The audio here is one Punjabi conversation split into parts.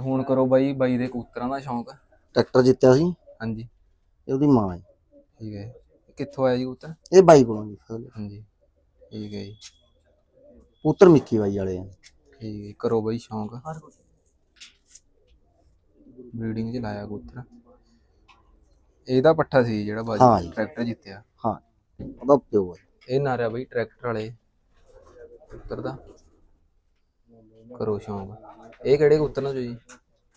ਹੁਣ ਕਰੋ ਬਾਈ ਬਾਈ ਦੇ ਕਬੂਤਰਾਂ ਦਾ ਸ਼ੌਂਕ। ਟਰੈਕਟਰ ਜਿੱਤਿਆ ਸੀ। ਹਾਂਜੀ। ਇਹ ਉਹਦੀ ਮਾਂ ਹੈ। ਠੀਕ ਹੈ। ਕਿੱਥੋਂ ਆਇਆ ਜੀ ਕਬੂਤਰ? ਇਹ ਬਾਈ ਕੋਲੋਂ ਜੀ। ਹਾਂਜੀ। ਠੀਕ ਹੈ ਜੀ। ਕਬੂਤਰ ਮਿੱਕੀ ਬਾਈ ਵਾਲੇ ਆ। ਠੀਕ ਹੈ ਕਰੋ ਬਾਈ ਸ਼ੌਂਕ। ਬਰੀਡਿੰਗ ਚ ਲਾਇਆ ਕਬੂਤਰ। ਇਹਦਾ ਪੱਠਾ ਸੀ ਜਿਹੜਾ ਬਾਜੀ। ਟਰੈਕਟਰ ਜਿੱਤਿਆ। ਹਾਂ। ਉਹਦਾ ਪਿਓ ਹੈ ਇਹ ਨਾਰਿਆ ਬਾਈ ਟਰੈਕਟਰ ਵਾਲੇ। ਕਬੂਤਰ ਦਾ। ਕਰੋ ਸ਼ੌਂਕ। ਇਹ ਕਿਹੜੇ ਕਬੂਤਰ ਨੇ ਜੀ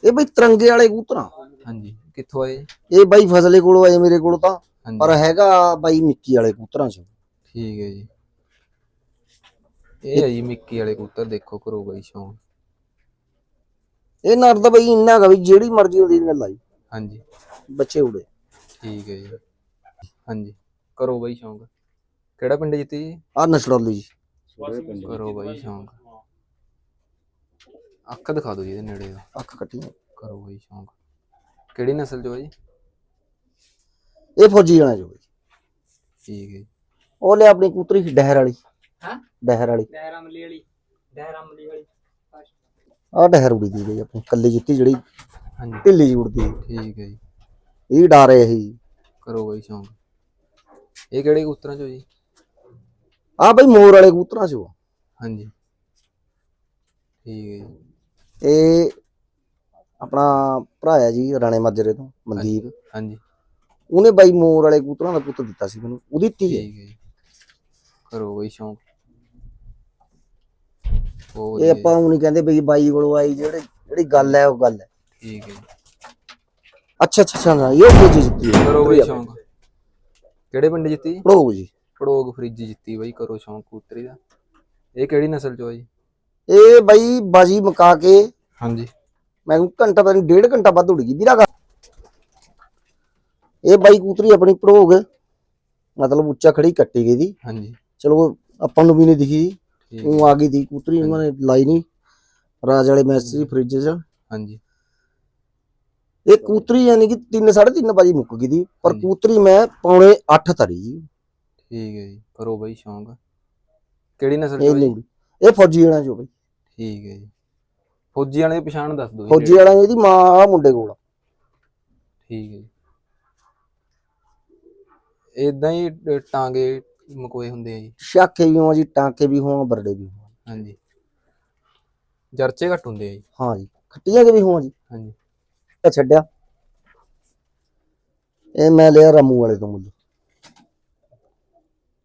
ਇਹ ਬਾਈ ਤਿਰੰਗੇ ਵਾਲੇ ਕਬੂਤਰਾਂ ਹਾਂਜੀ ਕਿੱਥੋਂ ਆਏ? ਇਹ ਬਾਈ ਫਸਲੇ ਕੋਲੋਂ ਆਏ ਮੇਰੇ ਕੋਲ ਤਾਂ ਪਰ ਹੈਗਾ ਬਾਈ ਮਿੱਕੀ ਵਾਲੇ ਕਬੂਤਰਾਂ ਚ। ਠੀਕ ਹੈ ਜੀ। ਇਹ ਹੈ ਜੀ ਮਿੱਕੀ ਵਾਲੇ ਕਬੂਤਰ ਦੇਖੋ ਕਰੋ ਬਾਈ ਸ਼ੌਂਕ। ਇਹ ਨਰ ਦਾ ਬਾਈ ਇੰਨਾ ਗਾ ਵੀ ਜਿਹੜੀ ਮਰਜ਼ੀ ਉਹਦੀ ਗੱਲ ਆਈ। ਹਾਂਜੀ। ਬੱਚੇ ਉੜੇ। ਠੀਕ ਹੈ ਜੀ। ਹਾਂਜੀ ਕਰੋ ਬਾਈ ਸ਼ੌਂਕ। ਕਿਹੜਾ ਪਿੰਡ ਜਿੱਤੀ ਜੀ ਆ ਨਸੜੌਲੀ ਜੀ। ਕਰੋ ਬਾਈ ਸ਼ੌਂਕ। ਅੱਖ ਦਿਖਾ ਦਿਓ ਜੀ ਇਹਦੇ ਨੇੜੇ ਦਾ। ਅੱਖ ਕੱਟੀਆਂ ਕਰੋ ਬਾਈ ਸ਼ੌਂਕ। ਕਿਹੜੀ ਨਸਲ ਚੋਂ ਹੈ ਜੀ ਇਹ ਫੌਜੀ ਜਾਣਾ ਜੋ ਬਾਈ ਠੀਕ ਹੈ ਜੀ। ਉਹ ਲਿਆ ਆਪਣੀ ਕਬੂਤਰੀ ਡਹਿਰ ਵਾਲੀ। ਹਾਂ? ਡਹਿਰ ਵਾਲੀ। ਡੈਰ ਅਮਲੀ ਵਾਲੀ ਡੈਰ ਅਮਲੀ ਵਾਲੀ। ਆ ਡਹਿਰ ਉੜੀ ਦੀ ਗਈ ਆਪਣੀ ਕੱਲੀ ਜਿੱਤੀ ਜਿਹੜੀ ਹਾਂਜੀ। ਢਿੱਲੀ ਜਿਹੀ ਉੜਦੀ। ਠੀਕ ਹੈ ਜੀ। ਇਹ ਡਾਰੇ ਇਹ ਕਰੋ ਬਾਈ ਸ਼ੌਂਕ। ਇਹ ਕਿਹੜੇ ਕਬੂਤਰਾਂ ਚੋਂ ਜੀ? ਆ ਬਾਈ ਮੋਰ ਵਾਲੇ ਕਬੂਤਰਾਂ ਚ ਹਾਂਜੀ। ਠੀਕ ਹੈ ਜੀ। ਇਹ ਆਪਣਾ ਭਰਾ ਹੈ ਜੀ ਰਾਣੇ ਮਾਜਰੇ ਤੋਂ ਮਨਦੀਪ। ਹਾਂਜੀ। ਉਹਨੇ ਬਾਈ ਮੋਰ ਵਾਲੇ ਕਬੂਤਰਾਂ ਦਾ ਪੁੱਤ ਦਿੱਤਾ ਸੀ ਮੈਨੂੰ ਉਹਦੀ ਧੀ ਹੈ ਠੀਕ ਹੈ ਜੀ। ਕਰੋ ਬਾਈ ਸ਼ੌਂਕ? ਬਹੁਤ ਇਹ ਜੀ, ਆਪਾਂ ਉਹ ਨਹੀਂ ਕਹਿੰਦੇ ਬਈ ਬਾਈ ਕੋਲੋਂ ਆਈ ਜਿਹੜੇ ਜਿਹੜੀ ਗੱਲ ਹੈ ਉਹ ਗੱਲ ਹੈ। ਠੀਕ ਹੈ ਜੀ। ਅੱਛਾ ਅੱਛਾ ਅੱਛਾ ਨਾ, ਇਹ ਫੌਜੀ ਜਿੱਤੀ ਹੈ? ਕਰੋ ਬਾਈ ਸ਼ੌਂਕ? ਕਿਹੜੇ ਪਿੰਡ ਜਿੱਤੀ? ਪੜੋ ਜੀ। ਪੜੋਗ ਫਰਿੱਜ ਜਿੱਤੀ ਬਾਈ ਕਰੋ ਸ਼ੌਂਕ ਕਬੂਤਰੀ ਦਾ। ਇਹ ਕਿਹੜੀ ਨਸਲ ਚੋਂ ਹੈ ਜੀ? ਇਹ ਬਾਈ ਬਾਜੀ ਮੁਕਾ ਕੇ ਹਾਂਜੀ। ਮੈਂ ਕਿਹਾ ਘੰਟਾ ਪਤਾ ਨਹੀਂ ਡੇਢ ਘੰਟਾ ਵੱਧ ਉੜ ਗਈ ਵੀਰਾ ਗਾ ਇਹ ਬਾਈ ਕੂਤਰੀ ਆਪਣੀ ਭੜੋਗ ਮਤਲਬ ਉੱਚਾ ਖੜੀ ਕੱਟੀ ਗਈ ਦੀ। ਹਾਂਜੀ। ਚਲੋ ਆਪਾਂ ਨੂੰ ਵੀ ਨਹੀਂ ਦਿਖੀ। ਉਹ ਆ ਗਈ ਦੀ ਕੂਤਰੀ ਉਹਨਾਂ ਨੇ ਲਾਈ ਨਹੀਂ। ਰਾਜ ਵਾਲੇ ਮੈਸਤਰੀ ਫ੍ਰਿਜ 'ਚ। ਹਾਂਜੀ। ਇਹ ਕੂਤਰੀ ਯਾਨੀ ਕਿ 3 3.5 ਵਜੇ ਮੁੱਕ ਗਈ ਦੀ। ਪਰ। ਕੂਤਰੀ ਮੈਂ ਪੌਣੇ 8 ਧਰੀ ਜੀ। ਠੀਕ ਹੈ ਜੀ ਕਰੋ ਬਾਈ ਸ਼ੌਂਕ ਕਿਹੜੀ ਨਸਲ ਨਹੀਂ ਇਹ ਫੌਜੀ ਵਾਲਾ ਜੋ ਬਈ। ਠੀਕ ਹੈ ਜੀ। ਫੌਜੀ ਵਾਲੇ ਦੀ ਪਛਾਣ ਦੱਸ ਦਿਓ ਜੀ ਫੌਜੀ ਵਾਲਾ ਇਹਦੀ ਮਾਂ ਆ ਮੁੰਡੇ ਕੋਲ। ਆ। ਠੀਕ ਹੈ ਜੀ। ਇਦਾਂ ਹੀ ਟ- ਟਾਂਗੇ ਮਕੋਏ ਹੁੰਦੇ ਆ ਜੀ। ਸ਼ਾਖੇ ਵੀ ਹੋਣ ਜੀ ਟਾਂਕੇ ਵੀ ਹੋਣ ਬਰੜੇ ਵੀ ਹੋਣ। ਹਾਂਜੀ। ਜਰਚੇ ਘੱਟ ਹੁੰਦੇ ਆ ਜੀ। ਹਾਂ ਜੀ ਖੱਟੀਆਂ ਕੇ ਵੀ ਹੋਣ ਜੀ। ਹਾਂਜੀ। ਇਹ ਛੱਡਿਆ। ਇਹ ਮੈਂ ਲਿਆ ਰਾਮੂ ਵਾਲੇ ਤੋਂ ਮੁੱਲ।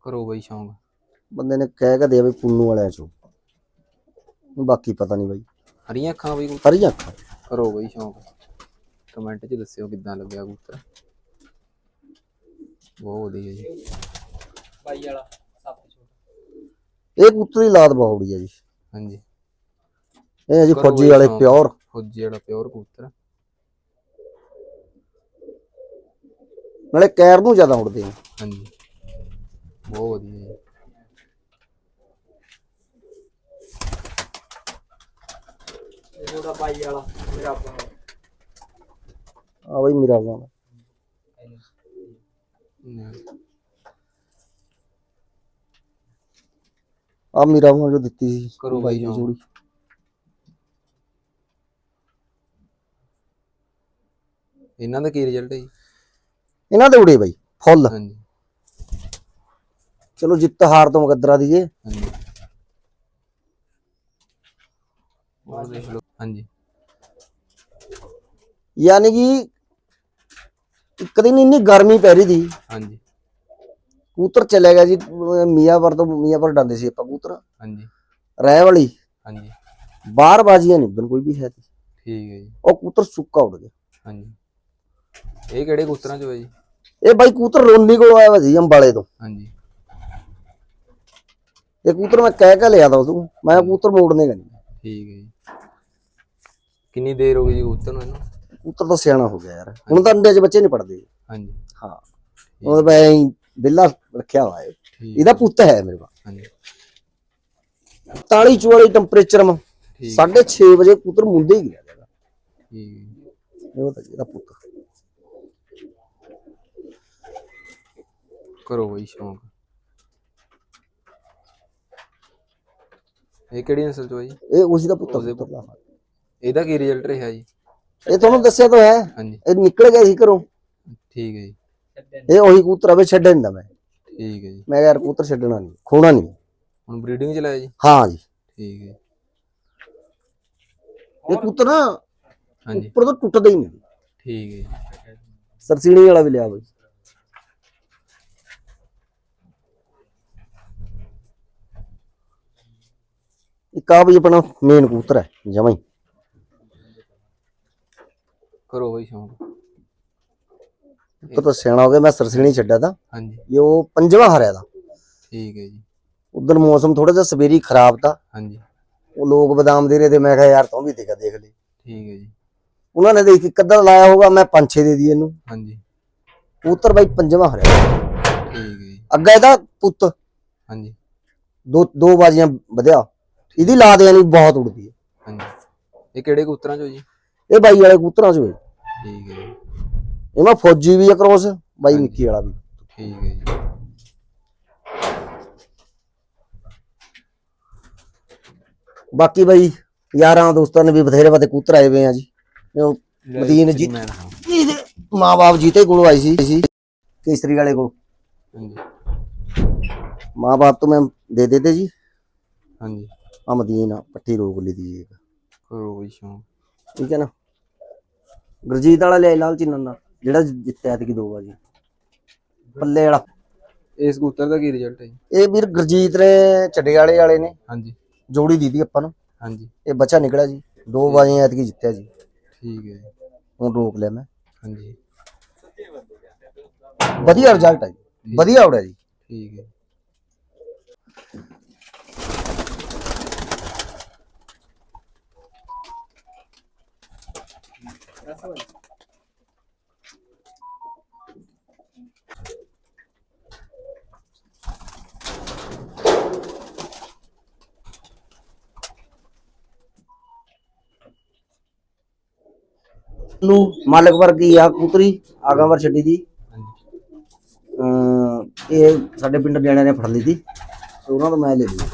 ਕਰੋ ਬਾਈ ਸ਼ੌਂਕ। ਬੰਦੇ ਨੇ ਕਹਿ ਕੇ ਦੇ ਵੀ ਪੁੰਨੂ ਵਾਲਿਆਂ ਚੋਂ। ਬਾਕੀ ਪਤਾ ਨਹੀਂ ਬਾਈ। ਹਰੀਆਂ ਅੱਖਾਂ ਬਈ ਕਬੂਤਰ? ਹਰੀਆਂ ਅੱਖਾਂ। ਕਰੋ ਬਾਈ ਸ਼ੌਂਕ। ਕਮੈਂਟ 'ਚ ਦੱਸਿਓ ਕਿੱਦਾਂ ਲੱਗਿਆ ਕਬੂਤਰ। ਬਹੁਤ ਵਧੀਆ ਜੀ। ਬਾਈ ਵਾਲਾ ਸਭ ਛੋਟਾ। ਇਹ ਕਬੂਤਰ ਦੀ ਲਾਤ ਬਹੁੜੀ ਆ ਜੀ। ਹਾਂਜੀ। ਇਹ ਆ ਜੀ ਫੌਜੀ ਵਾਲੇ। ਪਿਓਰ। ਫੌਜੀ ਵਾਲਾ ਪਿਓਰ ਕਬੂਤਰ। ਨਾਲੇ ਕੈਰ ਨੂੰ ਜ਼ਿਆਦਾ ਉੜਦੇ ਆ ਹਾਂਜੀ। ਬਹੁਤ ਵਧੀਆ ਜੀ ਛੋਟਾ ਬਾਈ ਵਾਲਾ ਮੇਰਾ ਆਪਣਾ ਆ ਬਾਈ ਮੇਰਾ ਆ ਮੇਰਾ ਵਾਲਾ ਜੋ ਦਿੱਤੀ ਸੀ ਕਰੋ ਬਾਈ ਸ਼ੌਂਕ। ਜੋੜੀ। ਇਹਨਾਂ ਦਾ ਕੀ ਰਿਜ਼ਲਟ ਹੈ ਜੀ? ਇਹਨਾਂ ਦੇ ਉੜੇ ਬਾਈ ਫੁੱਲ। ਹਾਂਜੀ। ਚਲੋ ਜਿੱਤ ਹਾਰ ਤੋਂ ਮੁਕੱਦਰਾ ਦੀਏ। ਹਾਂਜੀ। ਹੋਰ ਦੇਖ ਲਓ। ਹਾਂਜੀ। ਯਾਨੀ ਕਿ ਇੱਕ ਦਿਨ ਇੰਨੀ ਗਰਮੀ ਪੈ ਰਹੀ ਸੀ। ਹਾਂਜੀ। ਕਬੂਤਰ ਚਲੇ ਗਿਆ ਜੀ ਮੀਆਂਪੁਰ ਤੋਂ ਮੀਆਂਪੁਰ ਡਾਂਦੇ ਸੀ ਆਪਾਂ ਕਬੂਤਰ। ਹਾਂਜੀ। ਰਹਿ ਵਾਲੀ। ਹਾਂਜੀ। ਬਾਹਰ ਬਾਜੀਆਂ ਨਹੀਂ ਕੋਈ ਵੀ ਹੈ। ਠੀਕ ਹੈ ਜੀ। ਉਹ ਕਬੂਤਰ ਸੁੱਕਾ ਉੱਡ ਗਿਆ। ਹਾਂਜੀ। ਇਹ ਕਿਹੜੇ ਕਬੂਤਰਾਂ ਚੋਂ ਹੈ ਜੀ? ਇਹ ਬਾਈ ਕਬੂਤਰ ਰੋਨੀ ਕੋਲ ਆਇਆ ਹੋਇਆ ਸੀ ਅੰਬਾਲੇ ਤੋਂ। ਹਾਂਜੀ। ਇਹ ਕਬੂਤਰ ਮੈਂ ਕਹਿ ਕੇ ਲਿਆ ਤਾ ਉਦੋਂ ਮੈਂ ਕਬੂਤਰ ਮੋੜਨੇ ਗਾ ਨਹੀਂ ਠੀਕ ਹੈ ਜੀ। ਕਿੰਨੀ ਦੇਰ ਹੋ ਗਈ ਜੀ ਕਬੂਤਰ ਨੂੰ ਇਹਨੂੰ? ਕਬੂਤਰ ਤਾਂ ਸਿਆਣਾ ਹੋ ਗਿਆ ਯਾਰ। ਹੁਣ ਤਾਂ ਅੰਡੇ 'ਚ ਬੱਚੇ ਨਹੀਂ ਪੜਦੇ। ਹਾਂਜੀ। ਹਾਂ। ਉਹ ਮੈਂ ਰੱਖਿਆ ਹੋਇਆ ਹੈ ਇਹਦਾ ਪੁੱਤ ਹੈ ਮੇਰੇ ਕੋਲ। ਹਾਂਜੀ। 40 44 ਟੈਂਪਰੇਚਰ ਮਾ ਠੀਕ। 6:30 ਵਜੇ ਕਬੂਤਰ ਮੁੰਡੇ ਹੀ ਗਿਆ ਜਗਾ ਠੀਕ। ਹੈ ਜੀ। ਇਹ ਤਾਂ ਇਹਦਾ ਪੁੱਤ। ਕਰੋ ਬਈ ਸ਼ੌਂਕ। ਇਹ ਕਿਹੜੀ ਨਸਲ ਚੋਂ ਹੈ ਜੀ ਇਹ ਉਸੇ ਦਾ ਪੁੱਤ ਪੁੱਤਰ ਦਾ। ਇਹਦਾ ਕੀ ਰਿਜ਼ਲਟ ਰਿਹਾ ਜੀ? ਇਹ ਤੁਹਾਨੂੰ ਦੱਸਿਆ ਤਾਂ ਹੈ। ਹਾਂਜੀ। ਇਹ ਨਿਕਲ ਗਿਆ ਸੀ ਘਰੋਂ। ਠੀਕ ਹੈ ਜੀ। ਇਹ ਉਹੀ ਕਬੂਤਰ ਆਵੇ ਛੱਡਣ ਦਿੰਦਾ ਮੈਂ। ਠੀਕ ਹੈ ਜੀ। ਮੈਂ ਕਿਹਾ ਯਾਰ ਕਬੂਤਰ ਛੱਡਣਾ ਨਹੀਂ ਖੋਣਾ ਨਹੀਂ। ਹੁਣ ਬਰੀਡਿੰਗ ਚ ਲਾਇਆ ਜੀ? ਹਾਂ ਜੀ। ਠੀਕ ਹੈ ਇਹ ਕਬੂਤਰ ਨਾ ਹਾਂਜੀ। ਉੱਪਰ ਤੋਂ ਟੁੱਟਦਾ ਹੀ ਨਹੀਂ। ਠੀਕ ਹੈ ਜੀ। ਸਰਸੀਣੀ ਵਾਲਾ ਵੀ ਲਿਆ ਬਈ। ਇੱਕ ਆ ਵੀ ਆਪਣਾ ਮੇਨ ਕਬੂਤਰ ਹੈ ਜਮਾਂ ਹੀ। ਕਰੋ ਬਈ ਸ਼ੌਂਕ। ਇੱਕ ਤਾਂ ਸਿਆਣਾ ਹੋ ਗਿਆ ਮੈਂ ਸਰਸੀਣੀ ਛੱਡਿਆ ਤਾਂ। ਹਾਂਜੀ। ਇਹ ਉਹ ਪੰਜਵਾਂ ਹਰਿਆ ਦਾ ਠੀਕ ਹੈ ਜੀ। ਉਦੋਂ ਮੌਸਮ ਥੋੜਾ ਜਿਹਾ ਸਵੇਰੀ ਖਰਾਬ ਤਾਂ। ਹਾਂਜੀ। ਉਹ ਲੋਕ ਬਦਾਮ ਦੇ ਰਹੇ ਤੇ ਮੈਂ ਕਿਹਾ ਯਾਰ ਤੂੰ ਵੀ ਦੇਖਾ ਦੇਖ ਲਈ। ਠੀਕ ਹੈ ਜੀ। ਉਹਨਾਂ ਨੇ ਦੇਖ ਇੱਕ ਅੱਧਾ ਲਾਇਆ ਹੋਗਾ ਮੈਂ ਪੰਜ ਛੇ ਦੇ ਦੀ ਇਹਨੂੰ। ਹਾਂਜੀ। ਕਬੂਤਰ ਬਾਈ ਪੰਜਵਾਂ ਹਰਿਆ। ਠੀਕ ਹੈ ਜੀ। ਅੱਗਾ ਇਹਦਾ ਪੁੱਤ। ਹਾਂਜੀ। ਦੋ ਦੋ ਬਾਜ਼ੀਆਂ ਵਧਿਆ। ਇਹਦੀ ਲਾਦ ਯਾਨੀ ਬਹੁਤ ਉੜਦੀ ਹੈ। ਹਾਂਜੀ। ਇਹ ਕਿਹੜੇ ਕਬੂਤਰਾਂ ਚੋਂ ਜੀ? ਇਹ ਬਾਈ ਵਾਲੇ ਕਬੂਤਰਾਂ ਚ ਹੋਏ ਠੀਕ ਹੈ ਜੀ। ਫੌਜੀ ਵੀ ਆ ਕ੍ਰੋਸ ਬਾਈ ਮਿੱਕੀ ਵਾਲਾ ਵੀ। ਠੀਕ ਹੈ ਜੀ। ਬਾਕੀ ਬਾਈ ਯਾਰਾਂ ਦੋਸਤਾਂ ਨੇ ਵੀ ਬਥੇਰੇ ਬਤੇ ਕਬੂਤਰ ਆਏ ਹੋਏ ਆ ਜੀ। ਉਹ ਮਦੀਨ ਜੀ ਮੈਂ ਇਹਦੇ ਮਾਂ-ਬਾਪ ਜੀਤੇ ਕੋਲੋਂ ਆਈ ਸੀ ਸੀ ਕੇਸਰੀ ਵਾਲੇ ਕੋਲ। ਹਾਂਜੀ। ਮਾਂ-ਬਾਪ ਤੋਂ ਮੈਂ ਦੇ ਦੇਤੇ ਜੀ। ਹਾਂਜੀ। ਆ ਮਦੀਨ ਪੱਟੀ ਰੋਕ ਲਈ ਦੀ ਜੀ ਇੱਕ। ਕਰੋ ਬਈ ਸ਼ੌਂਕ ਠੀਕ ਹੈ ਨਾ? ਗੁਰਜੀਤ ਵਾਲਾ ਲੈ ਲਾਲ ਚਿੰਨਨ ਦਾ ਜਿਹੜਾ ਜਿੱਤਿਆ ਤੇ ਦੋ ਵਾਰੀ। ਪੱਲੇ ਵਾਲਾ। ਇਸ ਕਬੂਤਰ ਦਾ ਕੀ ਰਿਜ਼ਲਟ ਹੈ ਜੀ? ਇਹ ਵੀਰ ਗੁਰਜੀਤ ਨੇ ਚੱਡੇ ਵਾਲੇ ਨੇ। ਹਾਂਜੀ। ਜੋੜੀ ਦਿੱਤੀ ਆਪਾਂ ਨੂੰ। ਹਾਂਜੀ। ਇਹ ਬੱਚਾ ਨਿਕਲਿਆ ਜੀ। ਦੋ ਵਾਰੀਆਂ ਐਤਕੀ ਜਿੱਤਿਆ ਜੀ। ਠੀਕ ਹੈ ਜੀ। ਹੁਣ ਰੋਕ ਲਿਆ ਮੈਂ। ਹਾਂਜੀ। ਵਧੀਆ ਰਿਜ਼ਲਟ ਹੈ ਜੀ। ਵਧੀਆ ਉੜਿਆ ਜੀ। ਠੀਕ ਹੈ ਨੂੰ ਮਾਲਕ ਵਰਗੀ ਆ ਕੂਤਰੀ ਆਗਾਂ ਵਰ ਛੱਡੀ ਦੀ। ਹਾਂਜੀ ਇਹ ਸਾਡੇ ਪਿੰਡ ਨਿਆਣਿਆਂ ਨੇ ਫੜ ਲਈ ਸੀ ਤੇ ਉਹਨਾਂ ਤੋਂ ਮੈਂ ਲੈ ਲਈ।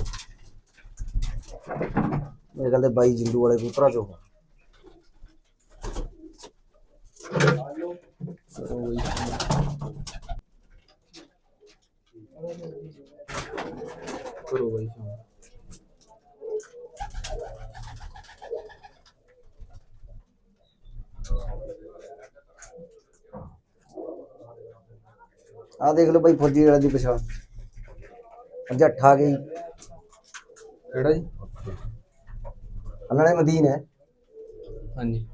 ਮੇਰੇ ਕਹਿੰਦੇ ਬਾਈ ਜਿੰਦੂ ਵਾਲੇ ਕੂਤਰਾ ਚੋਂ ਕਰੋ ਬਈ ਕਰੋ ਬਈ ਆ ਦੇਖ ਲਓ ਬਾਈ ਫੌਜੀ ਵਾਲੇ ਦੀ ਪਛਾਣ। ਪੰਜਾ ਠਾ ਗਈ। ਕਿਹੜਾ ਜੀ? ਨੇ ਮਦੀਨ ਹੈ। ਹਾਂਜੀ।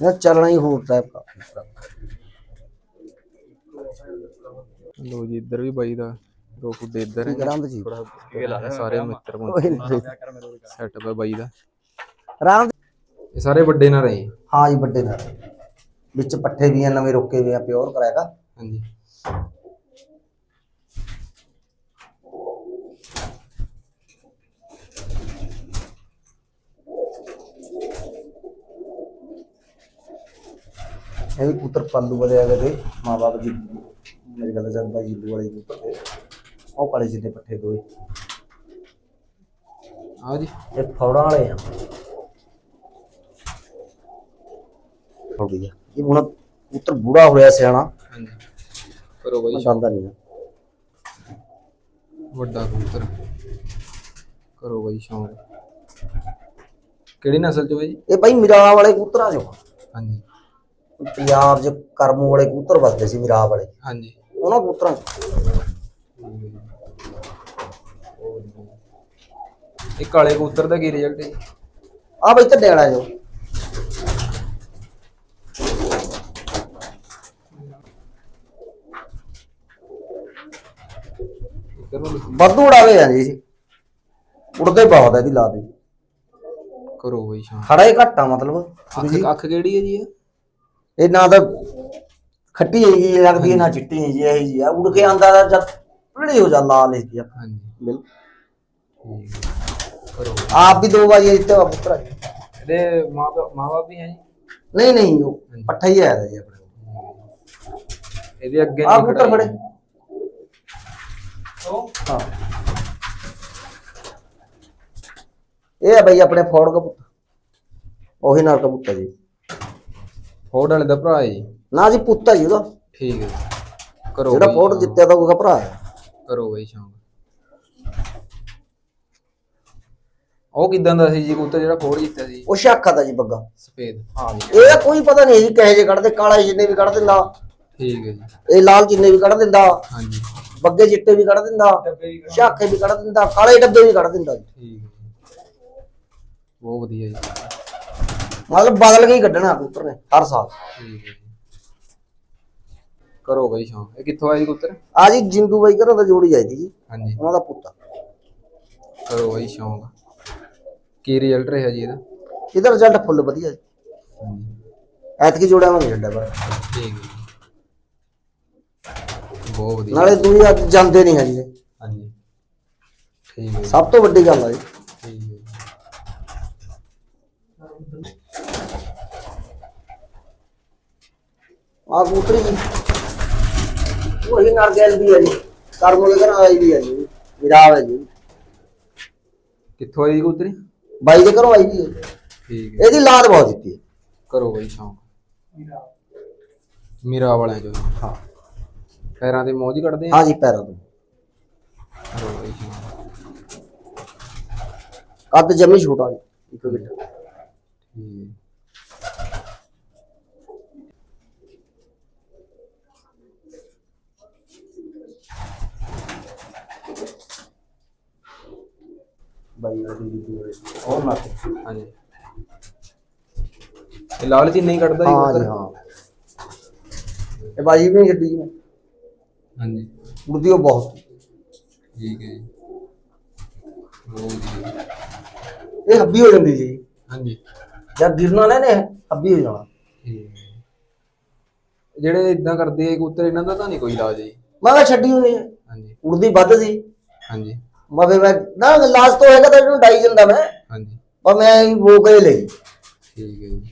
ਇਹ ਚੱਲਣਾ ਹੀ ਹੋਰ ਟਾਈਪ ਦਾ। ਲੋ ਜੀ ਇੱਧਰ ਵੀ ਬਾਈ ਦਾ ਦੋ ਫੁੱਟ ਇੱਧਰ ਹੈ ਜੀ। ਥੋੜਾ ਸਾਰੇ ਮਿੱਤਰ ਸੈਟਅਪ ਹੈ ਬਾਈ ਦਾ। ਰਾਮ ਇਹ ਸਾਰੇ ਵੱਡੇ ਨਾ ਰਹੇ। ਹਾਂ ਜੀ ਵੱਡੇ ਨਾਲ ਵਿੱਚ ਪੱਠੇ ਵੀ ਆ ਨਵੇਂ ਰੋਕੇ ਵੀ ਆ ਪਿਓਰ ਕਰਾਏਗਾ ਹਾਂਜੀ। ਇਹ ਵੀ ਪੁੱਤਰ ਪਾਲੂ ਵਾਲੇ ਆ ਗਏ ਮਾਂ-ਬਾਪ ਜੀ ਮੇਰੇ ਗੱਲ ਜਦ ਬਾਈ ਜਿੱਲੂ ਵਾਲੇ ਨੂੰ ਪੱਠੇ। ਉਹ ਕਾਲੇ ਜਿਹੇ ਪੱਠੇ ਦੋਏ। ਆਓ ਜੀ। ਇਹ ਫੌੜਾਂ ਵਾਲੇ ਆ। ਹੋ ਗਿਆ ਇਹ ਹੁਣ ਪੁੱਤਰ ਬੁੜਾ ਹੋਇਆ ਸਿਆਣਾ। ਹਾਂਜੀ। ਕਰੋ ਬਾਈ ਜਾਂਦਾ ਨਹੀਂ ਵੱਡਾ ਕਬੂਤਰ ਕਰੋ ਬਾਈ ਸ਼ੌਂਕ। ਕਿਹੜੀ ਨਸਲ ਚ ਬਾਈ ਜੀ? ਇਹ ਬਾਈ ਮਿਰਾਬ ਵਾਲੇ ਕਬੂਤਰਾਂ ਚੋਂ ਹਾਂਜੀ। ਪੰਜਾਬ 'ਚ ਕਰਮੂ ਵਾਲੇ ਕਬੂਤਰ ਵੱਸਦੇ ਸੀ ਮਿਰਾਬ ਵਾਲੇ। ਹਾਂਜੀ। ਉਹਨਾਂ ਕਬੂਤਰਾਂ 'ਚ ਇਹ ਕਾਲੇ ਕਬੂਤਰ ਦਾ ਕੀ ਰਿਜ਼ਲਟ ਹੈ ਜੀ? ਆ ਬਈ ਧੱਡੇ ਵਾਲਾ ਜੋ। ਵਾਧੂ ਉਡਾਵੇ ਆ ਜੀ। ਉੜਦੇ ਬਹੁਤ ਹੈ ਇਹਦੀ ਲਾ ਦੇ। ਕਰੋ ਬਾਈ ਸ਼ੌਂਕ ਖੜਾ ਹੀ ਘੱਟ ਮਤਲਬ। ਅੱਖ ਅੱਖ ਕਿਹੜੀ ਹੈ ਜੀ ਇਹ? ਇਹ ਨਾ ਤਾਂ ਖੱਟੀ ਜੀ ਲੱਗਦੀ ਹੈ ਨਾ ਚਿੱਟੀ ਜੀ ਇਹ ਜੀ ਆ ਉੜ ਕੇ ਆਂਦਾ ਤਾਂ ਜਦ ਪੀਲੀ ਹੋ ਜਾ ਲਾਲ ਇਸ ਦੀ ਆ। ਹਾਂਜੀ। ਬਿਲਕੁਲ ਠੀਕ ਹੈ। ਕਰੋ ਆਪ ਵੀ ਦੋ ਵਾਰੀ ਇੱਥੇ ਵਾ ਪੁੱਤਰਾ ਜੀ। ਇਹਦੇ ਮਾਂ ਮਾਂ ਬਾਪ ਵੀ ਹੈ ਜੀ? ਨਹੀਂ ਨਹੀਂ ਉਹ ਪੱਠਾ ਹੀ ਆਇਆ ਜੀ ਆਪਣੇ। ਕੋਲ। ਇਹਦੇ ਅੱਗੇ ਆ ਨਹੀਂ ਪੁੱਤਰ ਖੜਾ ਫੜੇ। ਜੀ। ਹਾਂ। ਇਹ ਹੈ ਬਈ ਆਪਣੇ ਫੋੜ ਕਬੂਤਰ। ਉਹੀ ਨਾਲ ਕਬੂਤਰ ਜੀ। ਫੋਰਡ ਵਾਲੇ ਦਾ ਭਰਾ ਹੈ ਜੀ। ਨਾ ਜੀ ਪੁੱਤਾ ਜੀ ਉਹਦਾ। ਠੀਕ ਹੈ। ਜੀ ਕਰੋ ਜਿਹੜਾ ਬਈ ਫੋੜ ਸ਼ੌਂਕ। ਜਿੱਤਿਆ ਤਾਂ ਉਹਦਾ ਭਰਾ ਹੈ। ਕਰੋ ਬਈ ਸ਼ੌਂਕ। ਉਹ ਕਿਦਾਂ ਦਾ ਸੀ ਜੀ ਕਬੂਤਰ ਜਿਹੜਾ ਫੋੜ ਜਿੱਤਿਆ ਸੀ? ਉਹ ਸ਼ਾਖਾ ਦਾ ਜੀ ਬੱਗਾ। ਸਫੇਦ। ਹਾਂ ਜੀ। ਇਹ ਕੋਈ ਪਤਾ ਨਹੀਂ ਜੀ ਕਹੇ ਜੇ ਕੱਢਦੇ ਕਾਲਾ ਜਿੰਨੇ ਵੀ ਕੱਢ ਦਿੰਦਾ। ਠੀਕ ਹੈ ਜੀ। ਇਹ ਲਾਲ ਜਿੰਨੇ ਵੀ ਕੱਢ ਦਿੰਦਾ। ਹਾਂਜੀ ਬੱਗੇ ਚਿੱਟੇ ਵੀ ਕੱਢ ਦਿੰਦਾ। ਸ਼ਾਖੇ ਵੀ ਕੱਢ ਦਿੰਦਾ। ਕਾਲੇ ਡੱਬੇ ਵੀ ਕੱਢ ਦਿੰਦਾ ਜੀ। ਠੀਕ ਹੈ ਜੀ। ਬਹੁਤ ਵਧੀਆ ਜੀ। ਮਤਲਬ ਬਦਲ ਕੇ ਹੀ ਕੱਢਣਾ ਕਬੂਤਰ ਨੇ ਹਰ ਸਾਲ। ਠੀਕ ਹੈ ਜੀ। ਕਰੋ ਬਈ ਸ਼ੌਂਕ। ਇਹ ਕਿੱਥੋਂ ਆਇਆ ਜੀ ਕਬੂਤਰ ਆ ਜੀ ਜਿੰਦੂ ਬਾਈ ਘਰੋਂ ਦਾ ਜੋੜੀ ਆਈ ਸੀ ਜੀ। ਹਾਂਜੀ। ਉਹਨਾਂ ਦਾ ਪੁੱਤਾ ਕਰੋ ਬਈ ਸ਼ੌਂਕ। ਕੀ ਰਿਜ਼ਲਟ ਰਿਹਾ ਜੀ ਇਹਦਾ? ਇਹਦਾ ਰਿਜ਼ਲਟ ਫੁੱਲ ਵਧੀਆ ਜੀ। ਹਾਂਜੀ। ਐਤਕੀ ਜੋੜਿਆ ਮੈਂ ਨਹੀਂ ਛੱਡਿਆ ਪਰ। ਠੀਕ ਹੈ ਬਹੁਤ ਵਧੀਆ। ਨਾਲੇ ਦੂਈ ਅੱਜ ਜਾਂਦੇ ਨਹੀਂ ਹੈ ਜੀ ਇਹ। ਹਾਂਜੀ। ਠੀਕ ਹੈ ਜੀ। ਸਭ ਤੋਂ ਵੱਡੀ ਗੱਲ ਆ ਜੀ। ਠੀਕ ਹੈ ਜੀ। ਆ ਕਬੂਤਰੀ ਜੀ। ਉਹੀ ਨਰਗੈਲ ਦੀ ਹੈ ਜੀ। ਕਰਮੋ ਦੇ ਘਰ ਆਈ ਦੀ ਹੈ ਜੀ। ਵਿਰਾਵ ਹੈ ਜੀ। ਕਿੱਥੋਂ ਆਈ ਕਬੂਤਰੀ? ਬਾਈ ਦੇ ਘਰੋਂ ਆਈ ਦੀ ਹੈ। ਠੀਕ ਹੈ। ਇਹਦੀ ਲਾਦ ਬਹੁਤ ਦਿੱਤੀ ਹੈ। ਕਰੋ ਬਈ ਸ਼ੌਂਕ। ਮੀਰਾ ਵਾਲਿਆਂ ਚੋਂ। ਜੀ। ਹਾਂ। ਪੈਰਾਂ ਤੇ ਮੋਜ ਕੱਢਦੇ ਆ? ਹਾਂ ਜੀ ਪੈਰਾਂ ਤੋਂ। ਕਰੋ ਬਈ ਸ਼ੌਂਕ। ਕੱਦ ਜਮੀ ਛੋਟਾ ਜੀ ਇੱਕ ਮਿੰਟ। ਠੀਕ। ਬਾਈ ਉਹਦੀ ਦੀ ਹੋਰ ਨਾ ਹਾਂਜੀ। ਇਹ ਲਾਲ ਜੀ ਨਹੀਂ ਕੱਢਦਾ ਜੀ ਹਾਂ ਜੀ ਕਬੂਤਰ? ਹਾਂ। ਇਹ ਬਾਈ ਵੀ ਨਹੀਂ ਛੱਡੀ ਜੀ ਮੈਂ। ਹਾਂਜੀ। ਉੜਦੀ ਉਹ ਬਹੁਤ। ਠੀਕ ਹੈ ਜੀ। ਬਹੁਤ ਵਧੀਆ ਇਹ ਹੱਬੀ ਹੋ ਜਾਂਦੀ ਜੀ। ਹਾਂਜੀ। ਜਦ ਗਿਰਨਾ ਨਾ ਨੇ ਹੱਬੀ ਹੋ ਜਾਣਾ। ਠੀਕ ਹੈ ਜਿਹੜੇ ਇਦਾਂ ਕਰਦੇ ਆ ਕਬੂਤਰ ਇਹਨਾਂ ਦਾ ਤਾਂ ਨਹੀਂ ਕੋਈ ਇਲਾਜ ਜੀ। ਮੈਂ ਕਿਹਾ ਛੱਡੀ ਹੋਣੀ ਹੈ ਹਾਂਜੀ। ਉੜਦੀ ਵੱਧ ਸੀ ਹਾਂਜੀ। ਮੈਂ ਫਿਰ ਮੈਂ ਨਾ ਲਾਸਟ ਤੋਂ ਹੈਗਾ ਤਾਂ ਇਹਨੂੰ ਡਾਈ ਜਾਂਦਾ ਮੈਂ। ਹਾਂਜੀ। ਪਰ ਮੈਂ ਉਹ ਕੇ ਲਈ। ਠੀਕ ਹੈ ਜੀ।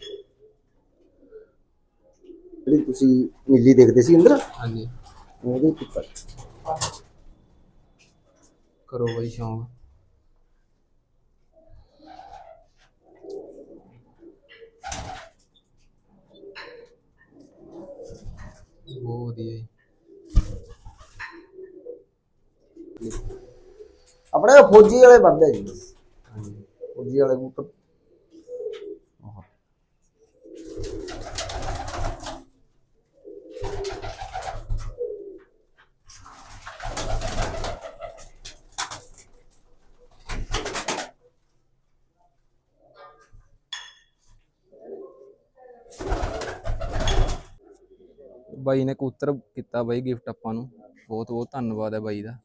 ਜਿਹੜੀ ਤੁਸੀਂ ਨੀਲੀ ਦੇਖਦੇ ਸੀ ਅੰਦਰ ਹਾਂਜੀ। ਉਹਦੇ ਉੱਪਰ। ਕਰੋ ਬਈ ਸ਼ੌਂਕ। ਬਹੁਤ ਵਧੀਆ ਜੀ। ਆਪਣੇ ਫੌਜੀ ਵਾਲੇ ਬੰਦੇ ਜੀ। ਫੌਜੀ ਵਾਲੇ ਕਬੂਤਰ ਬਾਈ ਨੇ ਕਬੂਤਰ ਕੀਤਾ ਬਾਈ ਗਿਫਟ ਆਪਾਂ ਨੂੰ। ਬਹੁਤ ਬਹੁਤ ਧੰਨਵਾਦ ਹੈ ਬਾਈ ਦਾ।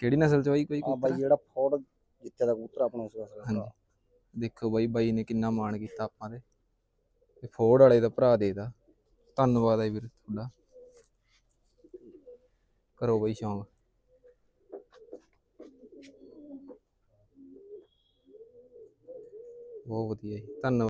ਕਿਹੜੀ ਨਸਲ ਚ ਬਾਈ ਕੋਈ ਆ ਬਾਈ? ਜਿਹੜਾ ਫੌੜ ਜਿੱਥੇ ਦਾ ਕਬੂਤਰ ਆਪਣਾ ਉਸ ਵਾਸਤੇ ਹਾਂਜੀ। ਦੇਖੋ ਬਾਈ ਬਾਈ ਨੇ ਕਿੰਨਾ ਮਾਣ ਕੀਤਾ ਆਪਾਂ ਦੇ। ਤੇ ਫੋਰਡ ਵਾਲੇ ਦਾ ਭਰਾ ਦੇਦਾ ਧੰਨਵਾਦ ਹੈ ਵੀਰ ਤੁਹਾਡਾ। ਕਰੋ ਬਾਈ ਸ਼ੌਂਕ। ਬਹੁਤ ਵਧੀਆ ਜੀ। ਧੰਨਵਾਦ।